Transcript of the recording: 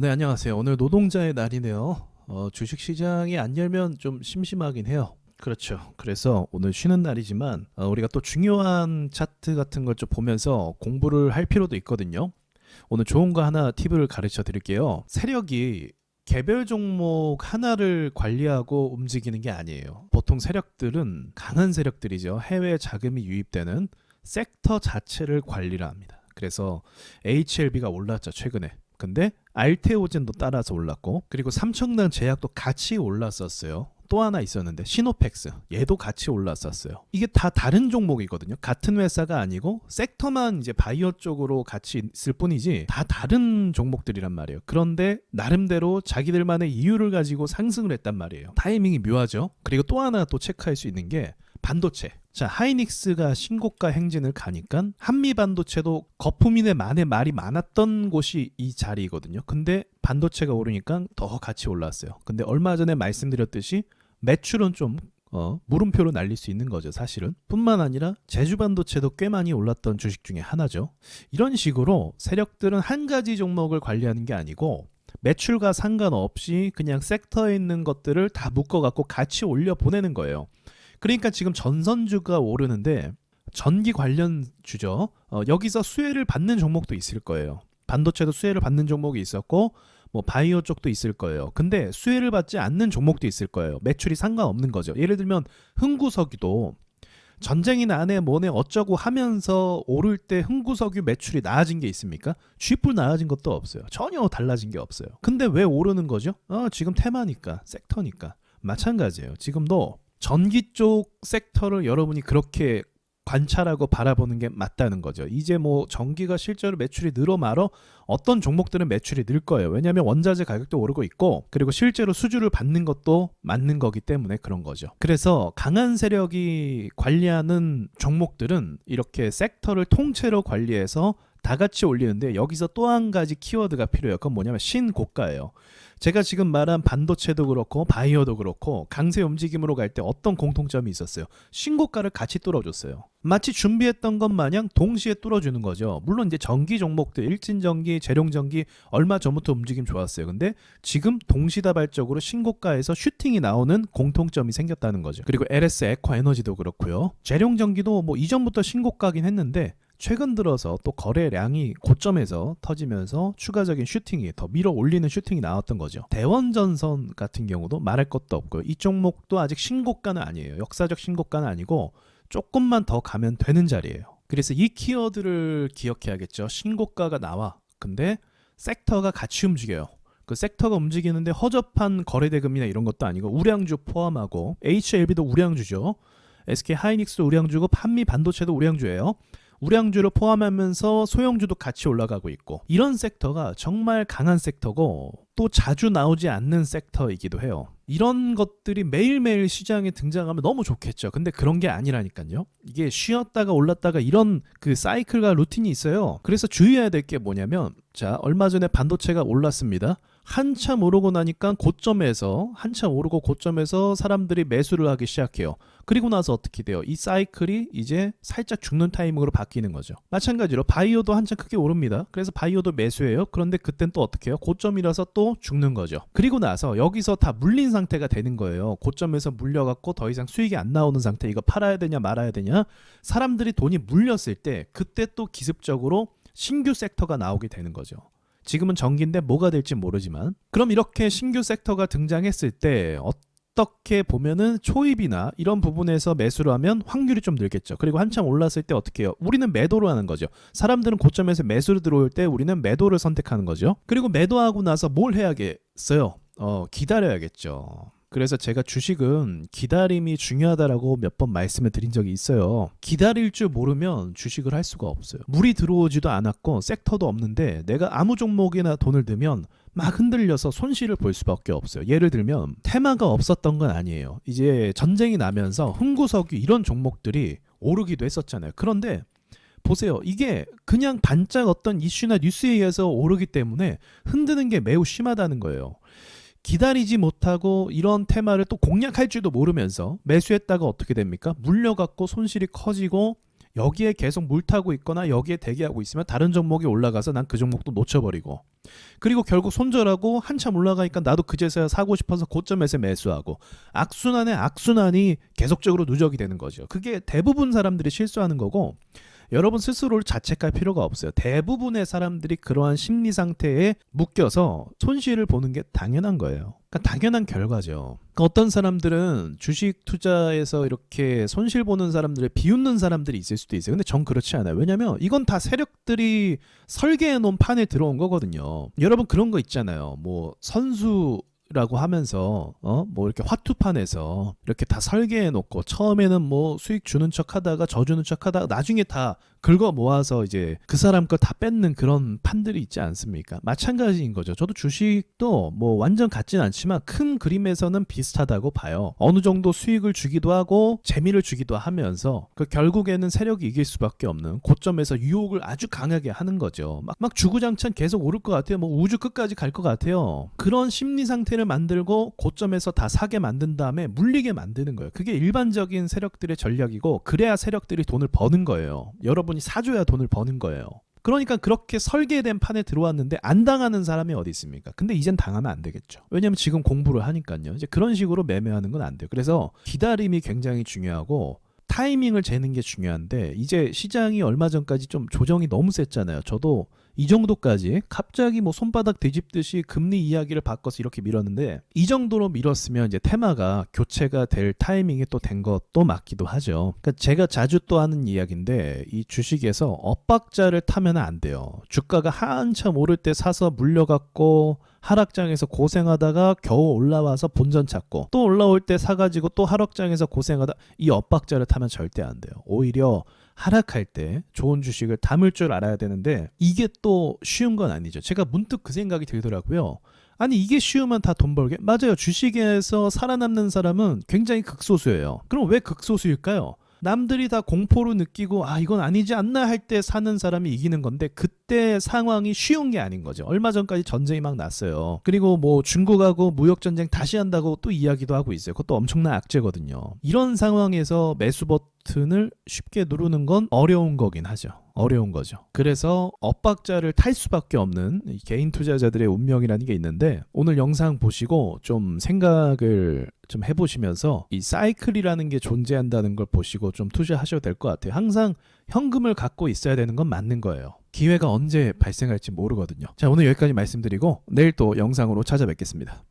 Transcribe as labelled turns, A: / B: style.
A: 네, 안녕하세요. 오늘 노동자의 날이네요. 어, 주식 시장이 안 열면 좀 심심하긴 해요. 그렇죠. 그래서 오늘 쉬는 날이지만 어, 우리가 또 중요한 차트 같은 걸 좀 보면서 공부를 할 필요도 있거든요. 오늘 좋은 거 하나 팁을 가르쳐 드릴게요. 세력이 개별 종목 하나를 관리하고 움직이는 게 아니에요. 보통 세력들은 강한 세력들이죠. 해외 자금이 유입되는 섹터 자체를 관리를 합니다. 그래서 HLB가 올랐죠, 최근에. 근데 알테오젠도 따라서 올랐고 그리고 삼청단 제약도 같이 올랐었어요. 또 하나 있었는데 시노펙스 얘도 같이 올랐었어요. 이게 다 다른 종목이거든요. 같은 회사가 아니고 섹터만 이제 바이오 쪽으로 같이 있을 뿐이지 다 다른 종목들이란 말이에요. 그런데 나름대로 자기들만의 이유를 가지고 상승을 했단 말이에요. 타이밍이 묘하죠. 그리고 또 하나 또 체크할 수 있는 게 반도체. 자, 하이닉스가 신고가 행진을 가니까 한미 반도체도 거품이네 만에 말이 많았던 곳이 이 자리거든요. 근데 반도체가 오르니까 더 같이 올랐어요. 근데 얼마 전에 말씀드렸듯이 매출은 좀 어, 물음표로 날릴 수 있는 거죠, 사실은. 뿐만 아니라 제주 반도체도 꽤 많이 올랐던 주식 중에 하나죠. 이런 식으로 세력들은 한 가지 종목을 관리하는 게 아니고 매출과 상관없이 그냥 섹터에 있는 것들을 다 묶어 갖고 같이 올려 보내는 거예요. 그러니까 지금 전선주가 오르는데 전기 관련 주죠. 어, 여기서 수혜를 받는 종목도 있을 거예요. 반도체도 수혜를 받는 종목이 있었고 뭐 바이오 쪽도 있을 거예요. 근데 수혜를 받지 않는 종목도 있을 거예요. 매출이 상관없는 거죠. 예를 들면 흥구석유도 전쟁이나 안에 뭐네 어쩌고 하면서 오를 때 흥구석유 매출이 나아진 게 있습니까? 쥐뿔 나아진 것도 없어요. 전혀 달라진 게 없어요. 근데 왜 오르는 거죠? 어, 지금 테마니까, 섹터니까. 마찬가지예요. 지금도 전기 쪽 섹터를 여러분이 그렇게 관찰하고 바라보는 게 맞다는 거죠. 이제 뭐 전기가 실제로 매출이 늘어 말어 어떤 종목들은 매출이 늘 거예요. 왜냐하면 원자재 가격도 오르고 있고 그리고 실제로 수주를 받는 것도 맞는 거기 때문에 그런 거죠. 그래서 강한 세력이 관리하는 종목들은 이렇게 섹터를 통째로 관리해서 다 같이 올리는데 여기서 또 한 가지 키워드가 필요해요. 그건 뭐냐면 신고가예요. 제가 지금 말한 반도체도 그렇고 바이오도 그렇고 강세 움직임으로 갈 때 어떤 공통점이 있었어요. 신고가를 같이 뚫어줬어요. 마치 준비했던 것 마냥 동시에 뚫어주는 거죠. 물론 이제 전기 종목들 일진전기, 재룡전기 얼마 전부터 움직임 좋았어요. 근데 지금 동시다발적으로 신고가에서 슈팅이 나오는 공통점이 생겼다는 거죠. 그리고 LS 에코 에너지도 그렇고요. 재룡전기도 뭐 이전부터 신고가긴 했는데 최근 들어서 또 거래량이 고점에서 터지면서 추가적인 슈팅이 더 밀어 올리는 슈팅이 나왔던 거죠. 대원전선 같은 경우도 말할 것도 없고요. 이 종목도 아직 신고가는 아니에요. 역사적 신고가는 아니고 조금만 더 가면 되는 자리예요. 그래서 이 키워드를 기억해야겠죠. 신고가가 나와. 근데 섹터가 같이 움직여요. 그 섹터가 움직이는데 허접한 거래 대금이나 이런 것도 아니고 우량주 포함하고 HLB도 우량주죠. SK 하이닉스도 우량주고 판미 반도체도 우량주예요. 우량주를 포함하면서 소형주도 같이 올라가고 있고 이런 섹터가 정말 강한 섹터고 또 자주 나오지 않는 섹터이기도 해요. 이런 것들이 매일매일 시장에 등장하면 너무 좋겠죠. 근데 그런 게 아니라니까요. 이게 쉬었다가 올랐다가 이런 그 사이클과 루틴이 있어요. 그래서 주의해야 될 게 뭐냐면 자, 얼마 전에 반도체가 올랐습니다. 한참 오르고 나니까 고점에서 한참 오르고 고점에서 사람들이 매수를 하기 시작해요. 그리고 나서 어떻게 돼요? 이 사이클이 이제 살짝 죽는 타이밍으로 바뀌는 거죠. 마찬가지로 바이오도 한참 크게 오릅니다. 그래서 바이오도 매수해요. 그런데 그땐 또 어떻게 해요? 고점이라서 또 죽는 거죠. 그리고 나서 여기서 다 물린 상태가 되는 거예요. 고점에서 물려갖고 더 이상 수익이 안 나오는 상태. 이거 팔아야 되냐 말아야 되냐? 사람들이 돈이 물렸을 때 그때 또 기습적으로 신규 섹터가 나오게 되는 거죠. 지금은 전기인데 뭐가 될지 모르지만 그럼 이렇게 신규 섹터가 등장했을 때 어떻게 보면은 초입이나 이런 부분에서 매수를 하면 확률이 좀 늘겠죠. 그리고 한참 올랐을 때 어떻게 해요? 우리는 매도를 하는 거죠. 사람들은 고점에서 매수를 들어올 때 우리는 매도를 선택하는 거죠. 그리고 매도하고 나서 뭘 해야겠어요? 어, 기다려야겠죠. 그래서 제가 주식은 기다림이 중요하다라고 몇 번 말씀을 드린 적이 있어요. 기다릴 줄 모르면 주식을 할 수가 없어요. 물이 들어오지도 않았고 섹터도 없는데 내가 아무 종목이나 돈을 들면 막 흔들려서 손실을 볼 수밖에 없어요. 예를 들면 테마가 없었던 건 아니에요. 이제 전쟁이 나면서 흥구석유 이런 종목들이 오르기도 했었잖아요. 그런데 보세요. 이게 그냥 반짝 어떤 이슈나 뉴스에 의해서 오르기 때문에 흔드는 게 매우 심하다는 거예요. 기다리지 못하고 이런 테마를 또 공략할 줄도 모르면서 매수했다가 어떻게 됩니까? 물려갖고 손실이 커지고 여기에 계속 물타고 있거나 여기에 대기하고 있으면 다른 종목이 올라가서 난 그 종목도 놓쳐버리고 그리고 결국 손절하고 한참 올라가니까 나도 그제서야 사고 싶어서 고점에서 매수하고 악순환의 악순환이 계속적으로 누적이 되는 거죠. 그게 대부분 사람들이 실수하는 거고 여러분 스스로를 자책할 필요가 없어요. 대부분의 사람들이 그러한 심리 상태에 묶여서 손실을 보는 게 당연한 거예요. 그러니까 당연한 결과죠. 그러니까 어떤 사람들은 주식 투자에서 이렇게 손실 보는 사람들을 비웃는 사람들이 있을 수도 있어요. 근데 전 그렇지 않아요. 왜냐면 이건 다 세력들이 설계해 놓은 판에 들어온 거거든요. 여러분 그런 거 있잖아요. 뭐 선수 라고 하면서 어 뭐 이렇게 화투판에서 이렇게 다 설계해 놓고 처음에는 뭐 수익 주는 척 하다가 저 주는 척 하다가 나중에 다 긁어 모아서 이제 그 사람 거 다 뺏는 그런 판들이 있지 않습니까? 마찬가지인 거죠. 저도 주식도 뭐 완전 같진 않지만 큰 그림에서는 비슷하다고 봐요. 어느 정도 수익을 주기도 하고 재미를 주기도 하면서 그 결국에는 세력이 이길 수밖에 없는 고점에서 유혹을 아주 강하게 하는 거죠. 막, 막 주구장창 계속 오를 것 같아요. 뭐 우주 끝까지 갈 것 같아요. 그런 심리 상태 를 만들고 고점에서 다 사게 만든 다음에 물리게 만드는 거예요. 그게 일반적인 세력들의 전략이고 그래야 세력들이 돈을 버는 거예요. 여러분이 사줘야 돈을 버는 거예요. 그러니까 그렇게 설계된 판에 들어왔는데 안 당하는 사람이 어디 있습니까? 근데 이젠 당하면 안 되겠죠. 왜냐면 지금 공부를 하니까요. 이제 그런 식으로 매매하는 건 안 돼요. 그래서 기다림이 굉장히 중요하고 타이밍을 재는 게 중요한데 이제 시장이 얼마 전까지 좀 조정이 너무 셌잖아요. 저도 이 정도까지 갑자기 뭐 손바닥 뒤집듯이 금리 이야기를 바꿔서 이렇게 밀었는데 이 정도로 밀었으면 이제 테마가 교체가 될 타이밍이 또 된 것도 맞기도 하죠. 그러니까 제가 자주 또 하는 이야기인데 이 주식에서 엇박자를 타면 안 돼요. 주가가 한참 오를 때 사서 물려갖고 하락장에서 고생하다가 겨우 올라와서 본전 찾고 또 올라올 때 사가지고 또 하락장에서 고생하다 이 엇박자를 타면 절대 안 돼요. 오히려 하락할 때 좋은 주식을 담을 줄 알아야 되는데 이게 또 쉬운 건 아니죠. 제가 문득 그 생각이 들더라고요. 아니 이게 쉬우면 다 돈 벌게? 맞아요. 주식에서 살아남는 사람은 굉장히 극소수예요. 그럼 왜 극소수일까요? 남들이 다 공포로 느끼고 아 이건 아니지 않나 할 때 사는 사람이 이기는 건데 그때 상황이 쉬운 게 아닌 거죠. 얼마 전까지 전쟁이 막 났어요. 그리고 뭐 중국하고 무역 전쟁 다시 한다고 또 이야기도 하고 있어요. 그것도 엄청난 악재거든요. 이런 상황에서 매수 버튼을 쉽게 누르는 건 어려운 거긴 하죠. 어려운 거죠. 그래서 엇박자를 탈 수밖에 없는 이 개인 투자자들의 운명이라는 게 있는데 오늘 영상 보시고 좀 생각을 좀 해보시면서 이 사이클이라는 게 존재한다는 걸 보시고 좀 투자하셔도 될 것 같아요. 항상 현금을 갖고 있어야 되는 건 맞는 거예요. 기회가 언제 발생할지 모르거든요. 자, 오늘 여기까지 말씀드리고 내일 또 영상으로 찾아뵙겠습니다.